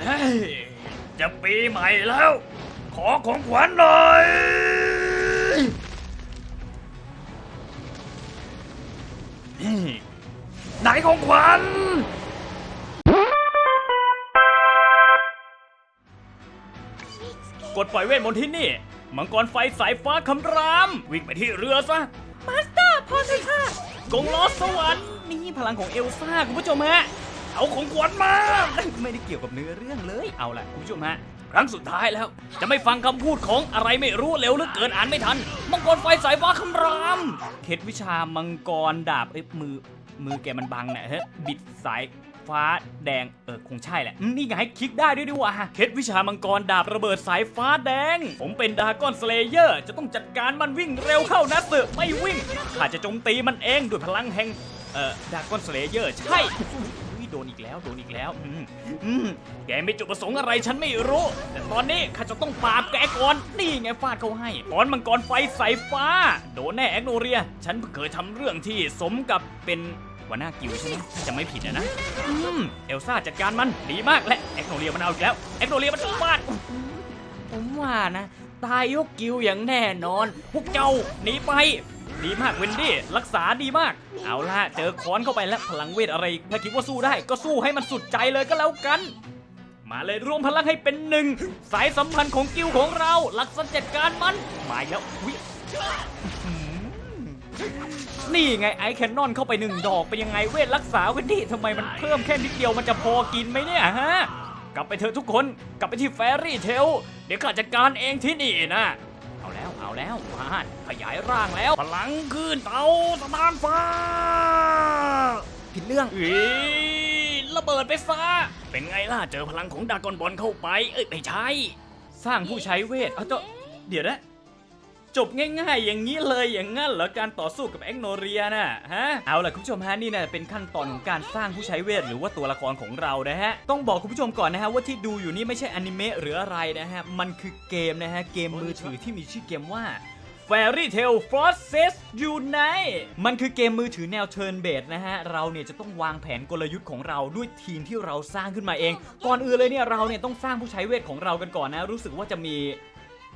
เฮ้ยจะปีใหม่แล้ว ขอของขวัญหน่อยนี่ไหนของขวัญ กดปล่อยเวทมนต์ที่นี่ มังกรไฟสายฟ้าคำราม วิ่งไปที่เรือซะ มาสเตอร์พอเถอะค่ะกงล้อสวรรค์นี่พลังของเอลซ่าคุณผู้ชมฮะ เอาของขวัญมา ไม่ได้เกี่ยวกับเนื้อเรื่องเลย เอาล่ะคุณผู้ชมฮะ ครั้งสุดท้ายแล้ว จะไม่ฟังคำพูดของอะไรไม่รู้เร็วเหลือเกินอ่านไม่ทัน มังกรไฟสายฟ้าคำราม เคล็ดวิชามังกรดาบเอ้ยมือ มือแกมันบังเนี่ยฮะ บิดสายฟ้าแดง เออ คงใช่แหละอืมนี่ไงคลิกได้ด้วยดีว่าเคล็ดวิชามังกรดาบระเบิดสายฟ้าแดง ผมเป็นดากอนสเลเยอร์ จะต้องจัดการมันวิ่งเร็วเข้านะเสือไม่วิ่งข้าจะโจมตีมันเองด้วยพลังแห่ง เอ่อดากอนสเลเยอร์ ใช่อุ๊ย โดนอีกแล้วโดนอีกแล้วอืมอืมแกมีจุดประสงค์อะไรฉันไม่รู้ แต่ตอนนี้ข้าจะต้องปราบแกก่อนนี่ไงฟาดเขาให้ตอนมังกรไฟสายฟ้า โดนแน่แอกโนเรีย ฉันเคยทำเรื่องที่สมกับเป็นหัวหน้ากิวใช่ไหมถ้าจะไม่ผิดอะนะอืมเอลซ่าจัดการมันดีมากและแอกโนเรียมันเอาอีกแล้วแอกโนเรียมันฟาดผมว่านะ ตายยกกิวอย่างแน่นอน พวกเจ้าหนีไป ดีมากเวนดี้ รักษาดีมาก เอาล่ะ เจอค้อนเข้าไปแล้วพลังเวทอะไร ถ้าคิดว่าสู้ได้ก็สู้ให้มันสุดใจเลยก็แล้วกัน มาเลยรวมพลังให้เป็นหนึ่ง สายสัมพันธ์ของกิวของเราหลักสันจัดการมันมาแล้วอุ๊ยนี่ไงไอแคนนอนเข้าไปหนึ่งดอกเป็นยังไงเวทรักษาเวนดี้ทำไมมันเพิ่มแค่นิดเดียวมันจะพอกินไหมเนี่ยฮะ กลับไปเถอะทุกคน กลับไปที่แฟรี่เทล เดี๋ยวข้าจัดการเองที่นี่นะ เอาแล้ว เอาแล้วมาขยายร่างแล้ว พลังขึ้นเตาสถานฟ้า ผิดเรื่องอีระเบิดไปซะเป็นไงล่ะ เจอพลังของดากอนบอลเข้าไป เอ้ย ไม่ใช่ สร้างผู้ใช้เวท เอาตัวเดี๋ยวนะ จบง่ายๆ อย่างนี้เลยอย่างงั้นเหรอการต่อสู้กับแองโนเรียน่ะฮะเอาล่ะคุณผู้ชมฮะนี่นะเป็นขั้นตอนของการสร้างผู้ใช้เวทหรือว่าตัวละครของเรานะฮะต้องบอกคุณผู้ชมก่อนนะฮะว่าที่ดูอยู่นี่ไม่ใช่อนิเมะหรืออะไรนะฮะมันคือเกมนะฮะเกมมือถือที่มีชื่อเกมว่า Fairy Tail Forces Unite มันคือเกมมือถือแนว Turn Based นะฮะ เราเนี่ยจะต้องวางแผนกลยุทธ์ของเราด้วยทีมที่เราสร้างขึ้นมาเอง ก่อนอื่นเลยเนี่ยเราเนี่ยต้องสร้างผู้ใช้เวทของเรากันก่อนนะ รู้สึกว่าจะมี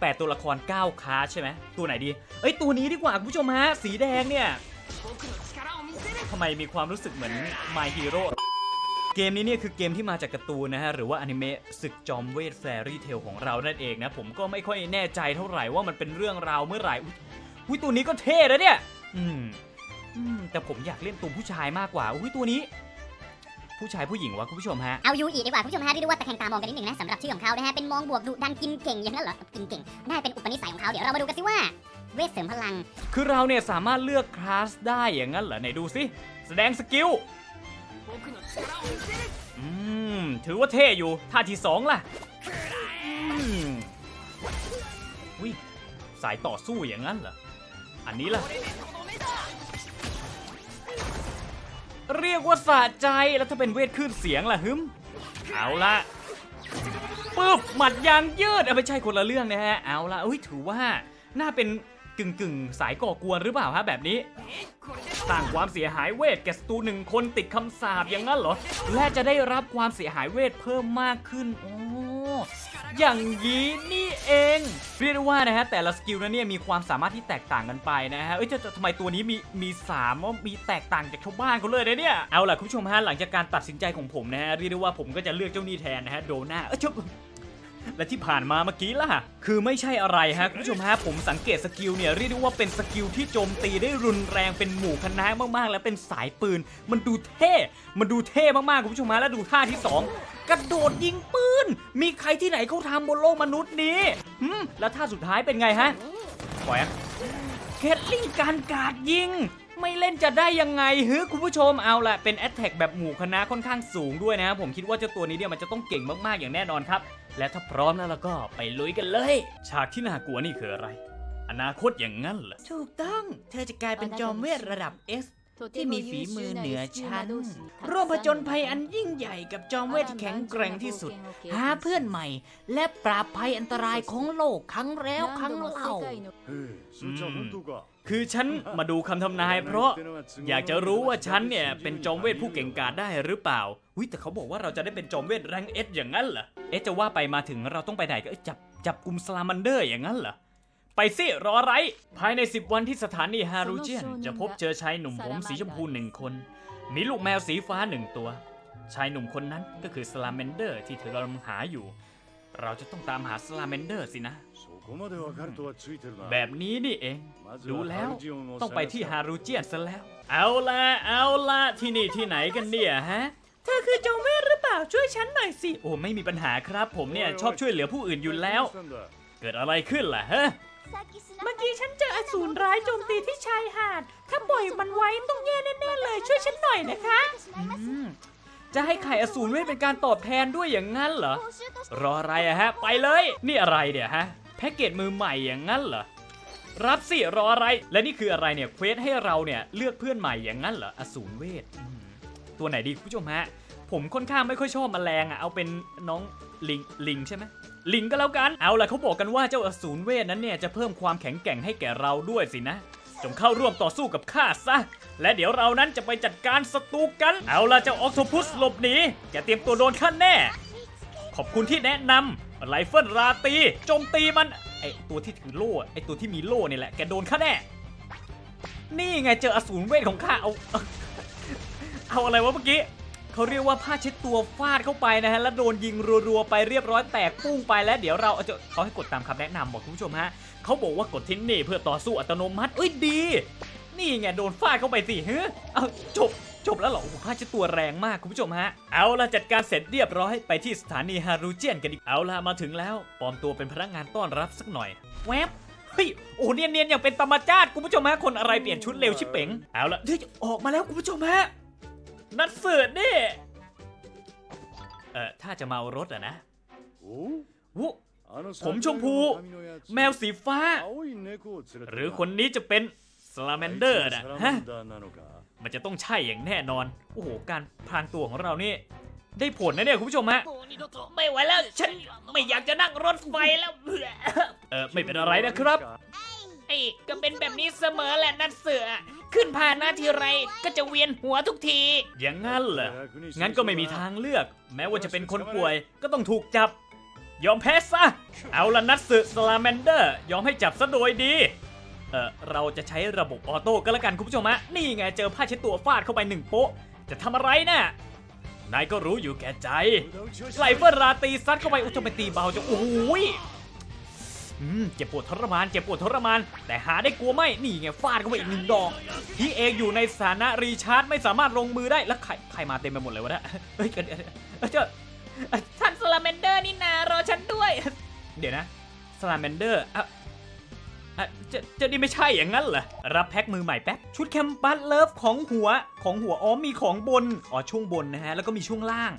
8 ตัวละคร 9คลาใช่ไหมตัวไหนดีเอ้ยตัวนี้ดีกว่าคุณผู้ชมฮะสีแดงเนี่ยทำไมมีความรู้สึกเหมือน My Hero เกมนี้เนี่ยคือเกมที่มาจากการ์ตูนนะฮะ หรือว่าอนิเมะศึกจอมเวทแฟรี่เทลของเรานั่นเองนะ ผมก็ไม่ค่อยแน่ใจเท่าไหร่ว่ามันเป็นเรื่องราวเมื่อไหร่อุ้ยตัวนี้ก็เท่แล้วเนี่ยอืมอืมแต่ผมอยากเล่นตัวผู้ชายมากกว่าอุ้ยตัวนี้ ผู้ชายผู้หญิงวะคุณผู้ชมฮะ เอายูอีดีกว่าคุณผู้ชมฮะเรียกได้ว่าตะแคงตามองกันนิดหนึ่งนะสำหรับชื่อของเขานะฮะเป็นมองบวกดุดันกินเก่งอย่างนั้นเหรอกินเก่งน่าจะเป็นอุปนิสัยของเขาเดี๋ยวเรามาดูกันสิว่าเวทเสริมพลัง คือเราเนี่ยสามารถเลือกคลาสได้อย่างนั้นเหรอไหนดูสิแสดงสกิลอืมถือว่าเท่อยู่ท่าที่สองล่ะอืมวิสายต่อสู้อย่างนั้นเหรออันนี้ล่ะ เรียกว่าสะใจแล้วถ้าเป็นเวทคลื่นเสียงล่ะฮึมเอาละปึ๊บหมัดยางยืดเอาไม่ใช่คนละเรื่องนะฮะเอาละอุ้ยถือว่าน่าเป็นกึ่งกึ่งสายก่อกวนหรือเปล่าฮะแบบนี้สร้างความเสียหายเวทแก่ศัตรูหนึ่งคนติดคำสาปอย่างนั้นเหรอและจะได้รับความเสียหายเวทเพิ่มมากขึ้นโอ้อย่างนี้นี่ เองเรียกได้ว่านะฮะแต่ละสกิลนั้นเนี่ยมีความสามารถที่แตกต่างกันไปนะฮะเอ้ยจะจะทำไมตัวนี้มีมีสามว่ามีแตกต่างจากชาวบ้านเขาเลยนะเนี่ยเอาล่ะคุณผู้ชมฮะหลังจากการตัดสินใจของผมนะฮะเรียกได้ว่าผมก็จะเลือกเจ้านี่แทนนะฮะโดนาเอ้ยจ้าและที่ผ่านมาเมื่อกี้ล่ะ คือไม่ใช่อะไรฮะ คุณผู้ชมฮะ ผมสังเกตสกิลเนี่ย เรียกได้ว่าเป็นสกิลที่โจมตีได้รุนแรงเป็นหมู่คณะมากๆ และเป็นสายปืน มันดูเท่ มันดูเท่มากๆ คุณผู้ชมฮะ และดูท่าที่สอง กระโดดยิงปืน มีใครที่ไหนเขาทำบนโลกมนุษย์นี้หืมแล้วท่าสุดท้ายเป็นไงฮะปล่อยอะเคทลิงการกาดยิง ไม่เล่นจะได้ยังไงฮึคุณผู้ชมเอาละเป็นแอตแทกแบบหมู่คณะค่อนข้างสูงด้วยนะ ผมคิดว่าเจ้าตัวนี้เนี่ยมันจะต้องเก่งมากๆอย่างแน่นอนครับ และถ้าพร้อมแล้วเราก็ไปลุยกันเลย ฉากที่น่ากลัวนี่คืออะไร อนาคตอย่างนั้นเหรอ ถูกต้อง เธอจะกลายเป็นจอมเวทระดับ S ที่มีฝีมือเหนือชั้น ร่วมผจญภัยอันยิ่งใหญ่กับจอมเวทแข็งแกร่งที่สุด หาเพื่อนใหม่ และปราบภัยอันตรายของโลกครั้งแล้วครั้งเล่าคือฉันมาดูคำทำนาย เพราะอยากจะรู้ว่าฉันเนี่ย เป็นจอมเวทผู้เก่งกาจได้หรือเปล่าวิแต่เขาบอกว่าเราจะได้เป็นจอมเวทแรงเอสอย่างนั้นเหรอเอสจะว่าไปมาถึงเราต้องไปไหนก็จับจับกลุ่มสลามันเดอร์อย่างนั้นเหรอ ไปสิรออะไร ภายใน 10 วันที่สถานีฮารูเจียน จะพบเจอชายหนุ่มผมสีชมพูหนึ่งคน มีลูกแมวสีฟ้าหนึ่งตัว ชายหนุ่มคนนั้นก็คือสลาเมนเดอร์ที่เธอกำลังหาอยู่ เราจะต้องตามหาสลาเมนเดอร์สินะ แบบนี้นี่เอง ดูแล้วต้องไปที่ฮารูเจียนซะแล้ว เอาละเอาละที่นี่ที่ไหนกันเนี่ยฮะเธอคือจอมเวทหรือเปล่าช่วยฉันหน่อยสิ โอ้ไม่มีปัญหาครับ ผมเนี่ยชอบช่วยเหลือผู้อื่นอยู่แล้ว เกิดอะไรขึ้นล่ะฮะ เมื่อกี้ฉันเจออสูรร้ายโจมตีที่ชายหาด ถ้าปล่อยมันไว้ต้องแย่แน่ๆเลย ช่วยฉันหน่อยนะคะ อืมจะให้ไข่อสูรเวทเป็นการตอบแทนด้วยอย่างนั้นเหรอ รออะไรอะฮะ ไปเลย นี่อะไรเนี่ยฮะ แพ็กเกจมือใหม่อย่างนั้นเหรอ รับสิ รออะไร และนี่คืออะไรเนี่ย เควสให้เราเนี่ย เลือกเพื่อนใหม่อย่างนั้นเหรอ อสูรเวทอืมตัวไหนดีคุณผู้ชมฮะ ผมค่อนข้างไม่ค่อยชอบแมลงอะเอาเป็นน้องลิงลิงใช่ไหมลิงก็แล้วกันเอาล่ะเขาบอกกันว่าเจ้าอสูรเวทนั้นเนี่ยจะเพิ่มความแข็งแกร่งให้แก่เราด้วยสินะจงเข้าร่วมต่อสู้กับข้าซะ และเดี๋ยวเรานั้นจะไปจัดการศัตรูกัน เอาล่ะเจ้าออกโทพุสหลบหนีแกเตรียมตัวโดนขั้นแน่ ขอบคุณที่แนะนำไลเฟิลราตีโจมตีมันไอตัวที่ถือโล่ไอตัวที่มีโล่เนี่ยแหละแกโดนข้าแน่ นี่ไงเจออสูรเวทของข้าเอา เอาอะไรวะเมื่อกี้ เขาเรียกว่าผ้าเช็ดตัวฟาดเข้าไปนะฮะแล้วโดนยิงรัวๆไปเรียบร้อยแตกปุ้งไปแล้วเดี๋ยวเราอาจะเขาให้กดตามคำแนะนำบอกคุณผู้ชมฮะเขาบอกว่ากดทิ้นนี่เพื่อต่อสู้อัตโนมัติเอ้ยดี นี่ไงโดนฟาดเข้าไปสิเฮ้ยเอาจบจบแล้วเหรอโอ้โหผ้าเช็ดตัวแรงมากคุณผู้ชมฮะ เอาละจัดการเสร็จเรียบร้อยไปที่สถานีฮารูเจียนกันอีกเอาละมาถึงแล้วปลอมตัวเป็นพนักงานต้อนรับสักหน่อยแวบเฮ้ยโอ้เนียนๆอย่างเป็นตามชาจาดคุณผู้ชมฮะคนอะไรเปลี่ยนชุดเร็วชิบเป๋งเอาละเฮ้ยออกมาแล้วคุณผู้ชมฮะ นัดเสือนี่ เอ่อ ถ้าจะมาเอารถอะนะวุผมชมพู แมวสีฟ้า หรือคนนี้จะเป็นสลาแมนเดอร์นะฮะ มันจะต้องใช่อย่างแน่นอน โอ้โห การพรางตัวของเรานี่ ได้ผลนะเนี่ยคุณผู้ชมฮะ ไม่ไหวแล้ว ฉันไม่อยากจะนั่งรถไฟแล้วเบื่อเออไม่เป็นอะไรนะครับไอ้ก็เป็นแบบนี้เสมอแหละนัดเสือ ขึ้นผ่านหน้าทีไรก็จะเวียนหัวทุกที อย่างงั้นเหรอ งั้นก็ไม่มีทางเลือก แม้ว่าจะเป็นคนป่วยก็ต้องถูกจับ ยอมแพ้ซะ เอาละนัดสึสลาแมนเดอร์ ยอมให้จับซะโดยดี เออเราจะใช้ระบบออโต้ก็แล้วกันคุณผู้ชมฮะ นี่ไงเจอผ้าเช็ดตัวฟาดเข้าไปหนึ่งโป๊ะ จะทำอะไรน่ะ นายก็รู้อยู่แก่ใจไลเฟิลราตรีซัดเข้าไปอุ้ยทำไมตีเบาจังโอ้โหย อืมเจ็บปวดทรมานเจ็บปวดทรมาน แต่หาได้กลัวไหมนี่ไงฟาดเข้าไปอีกหนึ่งดอกพี่เอกอยู่ในสถานะรีชาร์จไม่สามารถลงมือได้แล้วใครใครมาเต็มไปหมดเลยวะเนี่ยเฮ้ยเดี๋ยวเดี๋ยวเจ้าท่านสลาเมนเดอร์นี่นารอฉันด้วย เดี๋ยวนะสลาแมนเดอร์อะอะจะจะนี่ไม่ใช่อย่างนั้นเหรอ รับแพ็คมือใหม่แป๊บ ชุดแคมปัสเลิฟของหัวของหัวอ๋อมีของบน อ๋อช่วงบนนะฮะ แล้วก็มีช่วงล่าง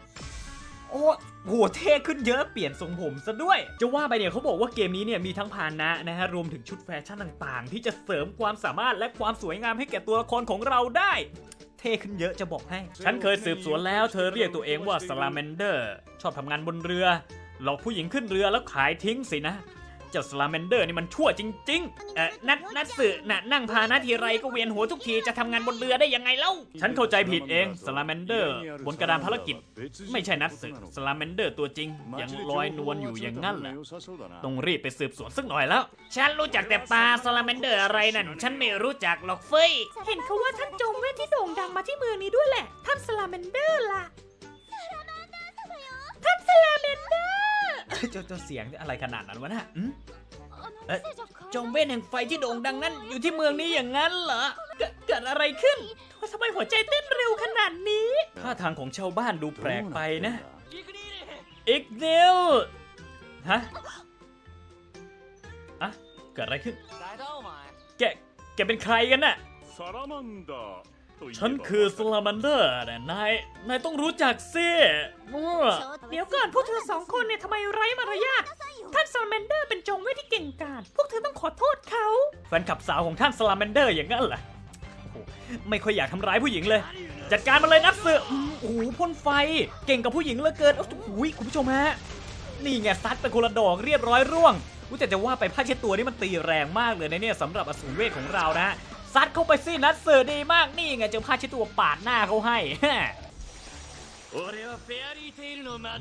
โอ้โหเท่ขึ้นเยอะเปลี่ยนทรงผมซะด้วย จะว่าไปเนี่ยเขาบอกว่าเกมนี้เนี่ยมีทั้งพาหนะนะฮะรวมถึงชุดแฟชั่นต่างๆ ที่จะเสริมความสามารถและความสวยงามให้แก่ตัวละครของเราได้ เท่ขึ้นเยอะจะบอกให้ ฉันเคยสืบสวนแล้วเธอเรียกตัวเองว่าสลาแมนเดอร์ ชอบทำงานบนเรือ หลอกผู้หญิงขึ้นเรือแล้วขายทิ้งสินะ เจ้าสลาเมนเดอร์นี่มันชั่วจริง ๆ เออนัดนัดสื่อน่ะนั่งพาหน้าทีไรก็เวียนหัวทุกทีจะทำงานบนเรือได้ยังไงเล่า ฉันเข้าใจผิดเองสลาเมนเดอร์ บนกระดานภารกิจ ไม่ใช่นัดสึกสลาเมนเดอร์ตัวจริง ยังลอยนวลอยู่อย่างนั้นแหละต้องรีบไปสืบสวนสักหน่อยแล้ว ฉันรู้จักแต่ปลาสลาเมนเดอร์อะไรนั่น ฉันไม่รู้จักหรอกเฟ้ยเห็นเขาว่าท่านจอมเวทที่โด่งดังมาที่เมืองนี้ด้วยแหละ ท่านสลาเมนเดอร์ล่ะ ท่านสลาเมนเดอร์ เจ้าเจ้าเสียงอะไรขนาดนั้นวะน่ะอืมเอ๊ะจอมเวทแห่งไฟที่โด่งดังนั้น อยู่ที่เมืองนี้อย่างนั้นเหรอ เกิดเกิดอะไรขึ้นทำไมหัวใจเต้นเร็วขนาดนี้ท่าทางของชาวบ้านดูแปลกไปนะอีกเดียวฮะอะเกิดอะไรขึ้น แก แกเป็นใครกันน่ะ ฉันคือสลามันเดอร์นะนาย นายต้องรู้จักสิมั่วเดี๋ยวก่อนพวกเธอสองคนเนี่ยทำไมไร้มารยาท ท่านสลาเมนเดอร์เป็นจอมเวทที่เก่งกาจ พวกเธอต้องขอโทษเขา แฟนขับสาวของท่านสลาแมนเดอร์อย่างนั้นเหรอโอ้โหไม่ค่อยอยากทำร้ายผู้หญิงเลย จัดการมาเลยนักสืออืมโอ้โหพ่นไฟ เก่งกับผู้หญิงเหลือเกิน โอ้โหคุณผู้ชมฮะ นี่ไงซัดไปคนละดอกเรียบร้อยร่วงอุ๊ยแต่จะว่าไปผ้าเช็ดตัวนี่มันตีแรงมากเลยนะเนี่ยสำหรับอสูรเวทของเรานะฮะ ซัดเข้าไปสินัดเสือดีมากนี่ไงเจอผ้าเช็ดตัวปาดหน้าเขาให้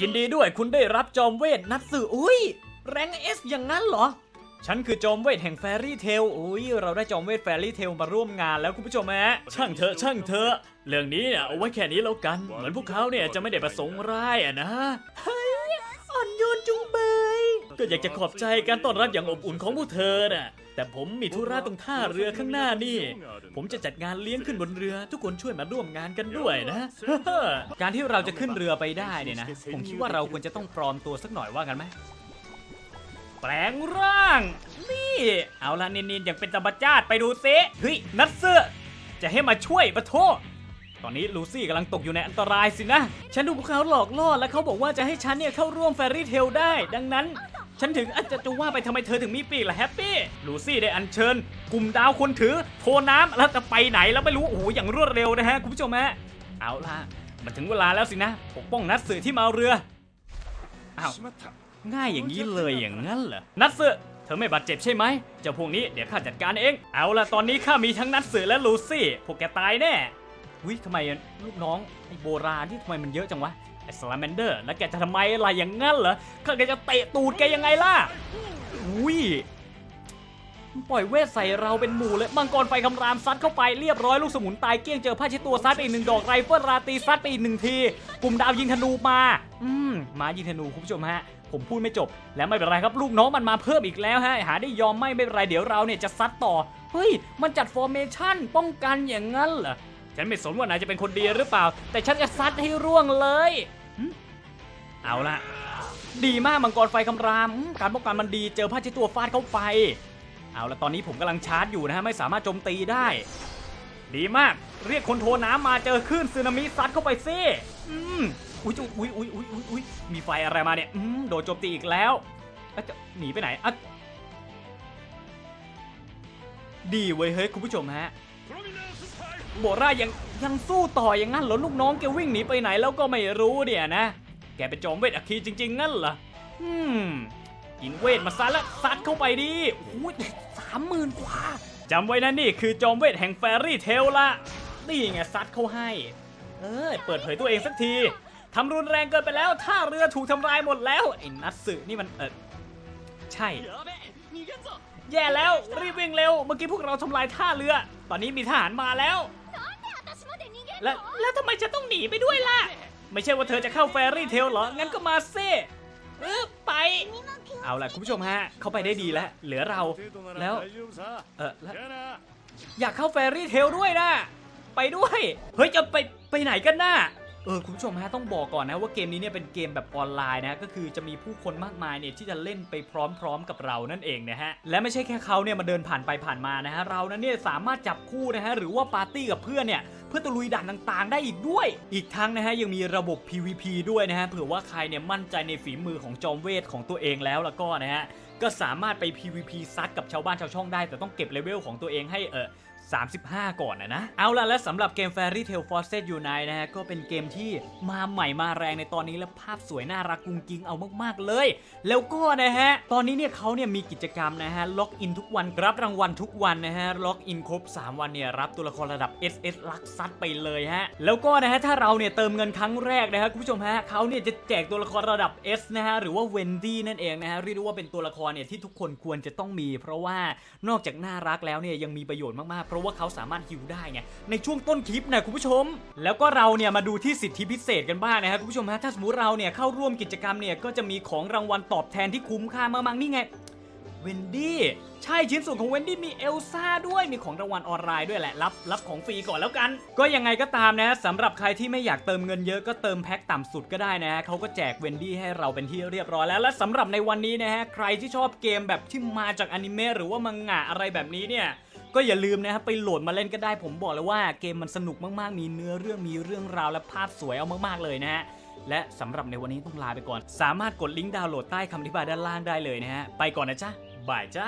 ยินดีด้วยคุณได้รับจอมเวทนัดสื่ออุ้ย แรงเอสอย่างนั้นเหรอ ฉันคือจอมเวทแห่งแฟรี่เทลอุ้ยเราได้จอมเวทแฟรี่เทลมาร่วมงานแล้วคุณผู้ชมฮะช่างเถอะช่างเถอะเรื่องนี้เนี่ยเอาไว้แค่นี้แล้วกัน เหมือนพวกเขาเนี่ยจะไม่ได้ประสงค์ร้ายอะนะอ่อนโยนจุงเบย ก็อยากจะขอบใจการต้อนรับอย่างอบอุ่นของพวกเธอน่ะ แต่ผมมีธุระตรงท่าเรือข้างหน้านี่ ผมจะจัดงานเลี้ยงขึ้นบนเรือ ทุกคนช่วยมาร่วมงานกันด้วยนะ การที่เราจะขึ้นเรือไปได้เนี่ยนะ ผมคิดว่าเราควรจะต้องปลอมตัวสักหน่อยว่ากันไหมแปลงร่าง นี่ เอาละนินๆอย่างเป็นธรรมชาติไปดูซิเฮ้ยนัดเสื้อจะให้มาช่วยปะโทษตอนนี้ลูซี่กำลังตกอยู่ในอันตรายสินะ ฉันถูกพวกเขาหลอกล่อและเขาบอกว่าจะให้ฉันเนี่ยเข้าร่วมแฟรี่เทลได้ ดังนั้น ฉันถึงอาจจะจะว่าไปทำไมเธอถึงมีปีกล่ะแฮปปี้ ลูซี่ได้อัญเชิญ กลุ่มดาวคนถือโทน้ำแล้วจะไปไหนแล้วไม่รู้ โอ้โห อย่างรวดเร็วนะฮะ คุณผู้ชมฮะ เอาล่ะ มันถึงเวลาแล้วสินะ ปกป้องนัดสื่อที่มาเอาเรือ อ้าว ง่ายอย่างนี้เลยอย่างนั้นเหรอ นัดสื่อเธอไม่บาดเจ็บใช่ไหม เจ้าพวกนี้เดี๋ยวข้าจัดการเอง เอาล่ะตอนนี้ข้ามีทั้งนัดสื่อและลูซี่ พวกแกตายแน่วิทำไมลูกน้องไอ้โบราณที่ทำไมมันเยอะจังวะไอ้ สลาแมนเดอร์ แล้วแกจะทำไมอะไรอย่างงั้นเหรอข้าแกจะเตะตูดแกยังไงล่ะอุ้ยปล่อยเวทใส่เราเป็นหมู่เลยมังกรไฟคำรามซัดเข้าไปเรียบร้อยลูกสมุนตายเกลี้ยงเจอผ้าเช็ดตัวซัดไปอีกหนึ่งดอกไรเฟิลราตีซัดไปอีกหนึ่งที กลุ่มดาวยิงธนูมา อืมมายิงธนูคุณผู้ชมฮะ ผมพูดไม่จบ แล้วไม่เป็นไรครับลูกน้องมันมาเพิ่มอีกแล้วฮะ หาได้ยอมไม่ไม่เป็นไรเดี๋ยวเราเนี่ยจะซัดต่อ เฮ้ย มันจัดฟอร์เมชั่นป้องกันอย่างนั้นเหรอฉันไม่สนว่านายจะเป็นคนดีหรือเปล่า แต่ฉันจะซัดให้ร่วงเลย เอาละดีมากมังกรไฟคำราม การป้องกันมันดีเจอผ้าเช็ดตัวฟาดเข้าไป เอาละตอนนี้ผมกำลังชาร์จอยู่นะฮะไม่สามารถโจมตีได้ ดีมาก เรียกคนโทน้ำมาเจอคลื่นสึนามิซัดเข้าไปซิอืมอุ้ยอุ้ยอุ้ยอุ้ยอุ้ยอุ้ยมีไฟอะไรมาเนี่ยอืมโดนโจมตีอีกแล้วอะจะหนีไปไหนอะดีเว้ยเฮ้ยคุณผู้ชมฮะโบรายังยังสู้ต่ออย่างนั้นเหรอลูกน้องแกวิ่งหนีไปไหนแล้วก็ไม่รู้เนี่ยนะ แกเป็นจอมเวทอัคคีจริงๆงั้นเหรออืมกินเวทมาซะแล้วซัดเข้าไปดิโอ้ยสามหมื่นกว่าจำไว้นะนี่คือจอมเวทแห่งแฟรี่เทลละนี่ไงซัดเข้าให้ เออเปิดเผยตัวเองสักทีทำรุนแรงเกินไปแล้วท่าเรือถูกทำลายหมดแล้วไอ้นัทสึนี่มันเออใช่ แย่แล้วรีบวิ่งเร็วเมื่อกี้พวกเราทำลายท่าเรือ ตอนนี้มีทหารมาแล้ว และแล้วทำไมฉันต้องหนีไปด้วยล่ะ ไม่ใช่ว่าเธอจะเข้าแฟรี่เทลเหรอ งั้นก็มาเซ่เออไป เอาล่ะคุณผู้ชมฮะ เข้าไปได้ดีแล้ว เหลือเรา แล้ว เออแล้วอยากเข้าแฟรี่เทลด้วยนะ ไปด้วย เฮ้ย จะไปไปไหนกันน่ะเออคุณผู้ชมฮะต้องบอกก่อนนะว่าเกมนี้เนี่ยเป็นเกมแบบออนไลน์นะก็คือจะมีผู้คนมากมายเนี่ยที่จะเล่นไปพร้อมๆกับเรานั่นเองนะฮะและไม่ใช่แค่เขาเนี่ยมาเดินผ่านไปผ่านมานะฮะเรานั้นเนี่ยสามารถจับคู่นะฮะหรือว่าปาร์ตี้กับเพื่อนเนี่ย เพื่อตะลุยด่านต่างๆ ได้อีกด้วย อีกทั้งนะฮะยังมีระบบ PVP ด้วยนะฮะเผื่อว่าใครเนี่ยมั่นใจในฝีมือของจอมเวทของตัวเองแล้วแล้วก็นะฮะก็สามารถไป PVP ซัดกับชาวบ้านชาวช่องได้ แต่ต้องเก็บเลเวลของตัวเองให้เออ 35 ก่อนนะนะ เอาล่ะ และสำหรับเกม Fairy Tail Forces Unite นะฮะ ก็เป็นเกมที่มาใหม่มาแรงในตอนนี้และภาพสวยน่ารักกุงกิงเอามาก ๆ เลย แล้วก็นะฮะ ตอนนี้เนี่ยเขาเนี่ยมีกิจกรรมนะฮะ ล็อกอินทุกวัน รับรางวัลทุกวันนะฮะ ล็อกอินครบ 3 วันเนี่ยรับตัวละครระดับ SS ลักซัดไปเลยฮะ แล้วก็นะฮะถ้าเราเนี่ยเติมเงินครั้งแรกนะฮะคุณผู้ชมฮะเขาเนี่ยจะแจกตัวละครระดับ S นะฮะหรือว่าเวนดี้นั่นเองนะฮะเรียกได้ว่าเป็นตัวละครเนี่ยที่ทุกคนควรจะต้องมี เพราะว่านอกจากน่ารักแล้วเนี่ยยังมีประโยชน์มากๆเพราะว่าเขาสามารถฮิวได้ไงในช่วงต้นคลิปนะคุณผู้ชม แล้วก็เราเนี่ยมาดูที่สิทธิพิเศษกันบ้างนะฮะคุณผู้ชมฮะถ้าสมมติเราเนี่ยเข้าร่วมกิจกรรมเนี่ยก็จะมีของรางวัลตอบแทนที่คุ้มค่ามากๆนี่ไงเวนดี้ใช่ชิ้นส่วนของเวนดี้มีเอลซ่าด้วยมีของรางวัลออนไลน์ด้วยแหละ รับรับของฟรีก่อนแล้วกัน ก็ยังไงก็ตามนะสำหรับใครที่ไม่อยากเติมเงินเยอะก็เติมแพ็คต่ำสุดก็ได้นะฮะเขาก็แจกเวนดี้ให้เราเป็นที่เรียบร้อยแล้ว และสำหรับในวันนี้นะฮะใครที่ชอบเกมแบบที่มาจากอนิเมะหรือว่ามังงะอะไรแบบนี้เนี่ย ก็อย่าลืมนะครับไปโหลดมาเล่นก็ได้ ผมบอกเลยว่าเกมมันสนุกมากๆ มีเนื้อเรื่องมีเรื่องราวและภาพสวยเอามากๆเลยนะฮะและสำหรับในวันนี้ต้องลาไปก่อน สามารถกดลิงก์ดาวน์โหลดใต้คำอธิบายด้านล่างได้เลยนะฮะไปก่อนนะจ๊ะบายจ้า